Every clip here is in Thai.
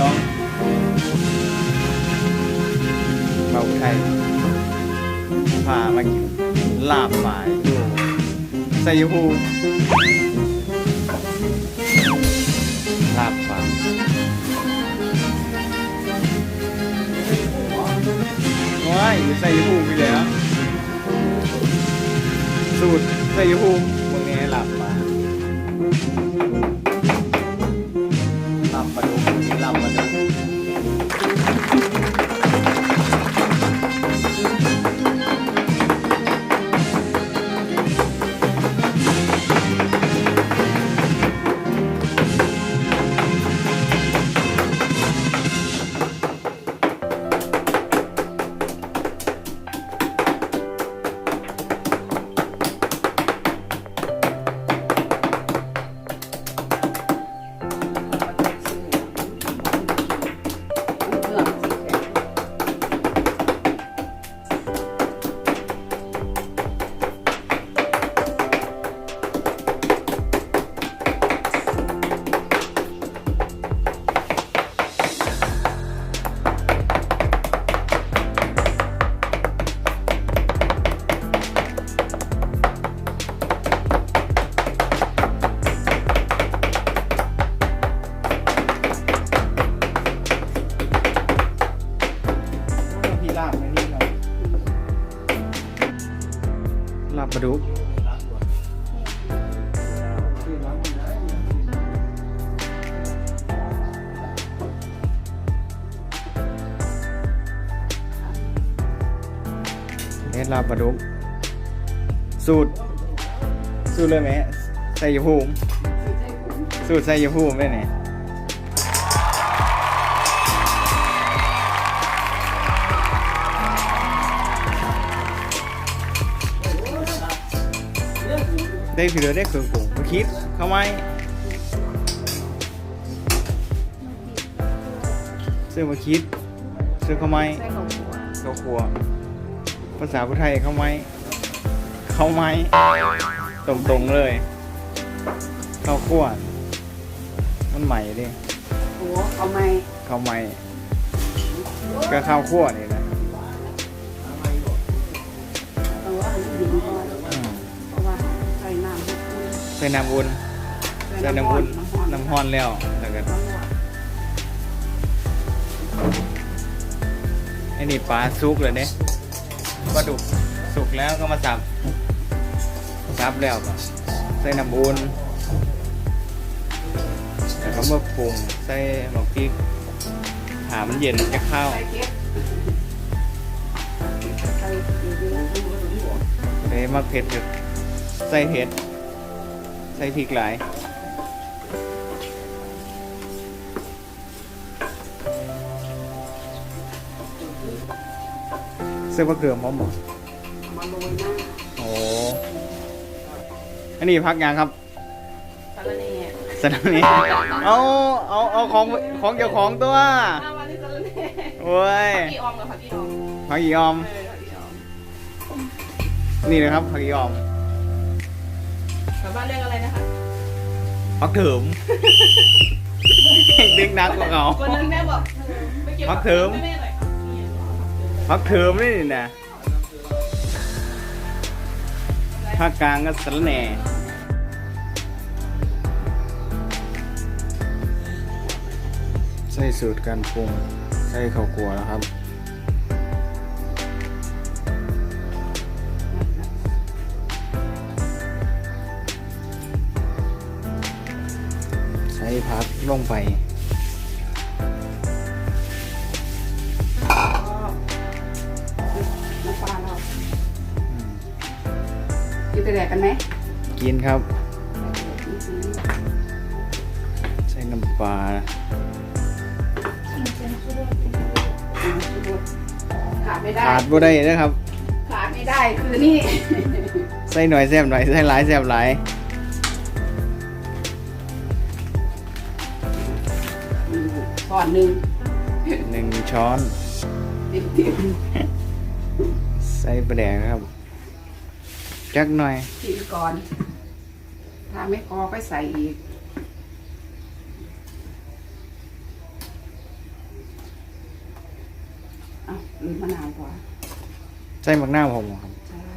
น้องเบาไทยพามากินลาบหมายอยู่ไซยภูมิลาบฝาว้ายอยู่ไซยภูไปแล้วสูตรไซย ดลาบปลาดุกสูตร สูตรเลยไหมใส่ยภูมิสูตรใส่ยภูมิได้ไหน đây thì đứa đấy cường cùng một khít không ai ซื้อมาคิดซื้อเข้าไม้ใส่ของหัวเข้าครัว ภาษาพุทธไทยเข้าไม้เข้าไม้ตรงๆเลยเข้าครัวมันใหม่ดิหัวเอาไหมเข้าไม้ก็เข้าครัวนี่นะเอาว่าอันนี้ดีก่อนอืมเพราะว่าใส่น้ำให้คุณใส่น้ำอุ่นใส่น้ำอุ่นน้ำห้อนแล้วแล้วก็ไอ้นี่ปลาซุกเลยเนี่ย ปลาดุกสุกแล้วก็มาสับสับแล้วก็ใส่น้ำอุ่นแล้วก็มื่อปรุงใส่หมกพริกหามันเย็นจะเข้าใส่เก็บใส่ดีๆเลยมาเผ็ดอยู่ใส่เห็ด ใส่พริกหลาย สื้อมะเขือพร้อมหมดเอามาโรยหน้าโอ้อันนี้พักยังครับสารเน่สนามนี้เอาเอาเอาของของเจ้าของตัวอ้าววันนี้สารเน่โอ้ยพี่ออมเหรอคะพี่ออมผักอีออม เออพี่ออมนี่นะครับผักอีออมชาวบ้านเรียกอะไรนะคะพักเถิมดึงนักกว่าเขาวันนั้นแม่บอกไปเก็บพักเทอมให้แม่หน่อยค่ะนี่ พักเถิมนี่นะภาคกลางก็สระแหน่ใส่สูตรการปรุงใส่ข้าวกลัวแล้วครับใส่พักลงไป กินแต่แดกกันไหมกินครับ ใส่น้ำปลาขาดไม่ได้ขาดบ่ได้นะครับ ขาดไม่ได้คือนี่ ใส่หน่อยแซ่บหน่อยใส่หลายแซ่บหลายก่อนหนึ่งหนึ่งช้อนเต็มเต็มใส่ปลาแดกนะครับ จักหน่อยที่ก่อน ถ้าไม่พอก็ใส่อีก เอาหรือมะนาวกว่าใส่มักหน้าผมครับใช่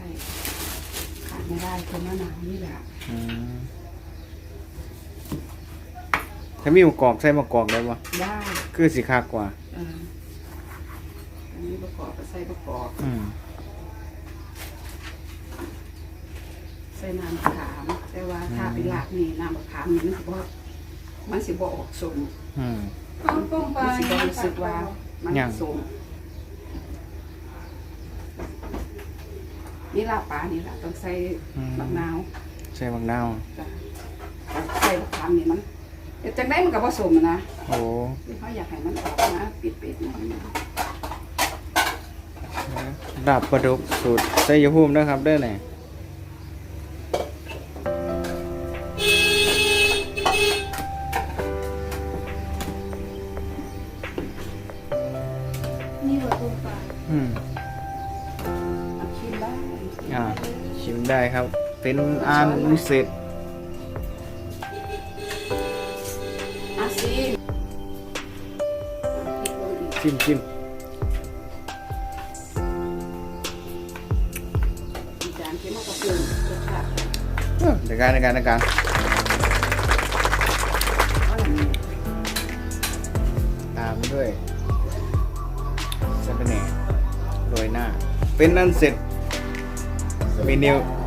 ขาดไม่ได้คือมะนาวนี่แหละ อืมถ้ามีมะกรอกใส่มะกรอกได้ปะได้คือสีคากกว่าอันนี้ประกอบก็ใส่ประกอบ อื ส่น้ำมะขาม แต่ว่าถ้าเป็นลาบนี่น้ำมะขามนี่มันสิบ่มันสิบ่ออกสมอืมมันสิบ่รู้สึกว่ามันยัง สมนี่ลาบปลานี่แหละต้องใส่อืมมะนาวใส่หมักหน้าจ้ะใส่มะขามนี่มันแต่จังได้มันก็ผสมอะนะ โอ้ที่เขาอยากให้มันออกนะปิดๆหน่อยนะดาบปลาดุกสูตรใส่ยาภูมินะครับเด้อเนี่ย ได้ครับ เป็นอาหารพิเศษอาซีชิมชิมอีจานเค็มมากกว่าเพื่อนรสชาติเออในการในการในการตามด้วยเซเปเน่โรยหน้า เป็นนั่นเสร็จเมนู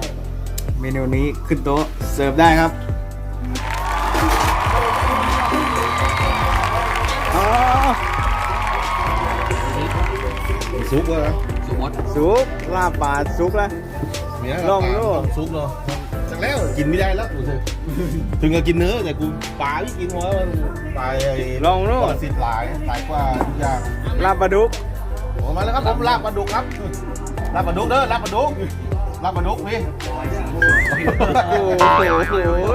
เมนูนี้ขึ้นโต๊ะเสิร์ฟได้ครับอ๋อซุปเหรอซุปมดซุปลาบปลาซุปแล้วเนี่ยลองดูซุปเนาะจากแล้วกินไม่ได้แล้วกูเถอะถึงจะกินเนื้อแต่กูปลาไม่กินเพราะว่ามันปลาไอ้ลองดูปรสิตหลายหลายกว่าทุกอย่างลาบปลาดุกโอ้มาแล้วครับผมลาบปลาดุกครับลาบปลาดุกเด้อลาบปลาดุก มากกว่าดุกพี่ โอ้โห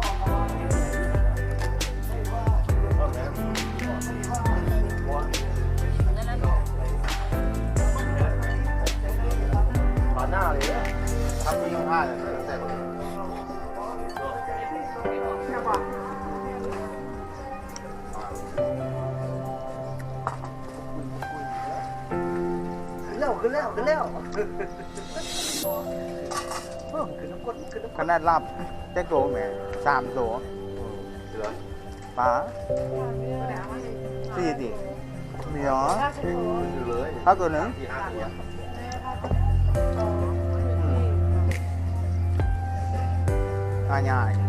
แล้วขึ้นแล้วขึ้นแล้วขนาดรับแจ็คโตแหม่สามโตเหลือปลาสี่ดิมีเหรออยู่เลยเท่าตัวหนึ่งที่ห้าตัวอาใหญ่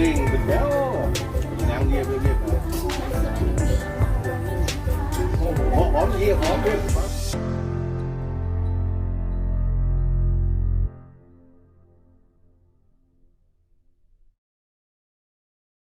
เร่งเป็นแล้วนางเงียบเงียกโอ้โหอมเงียบหอมเงียบ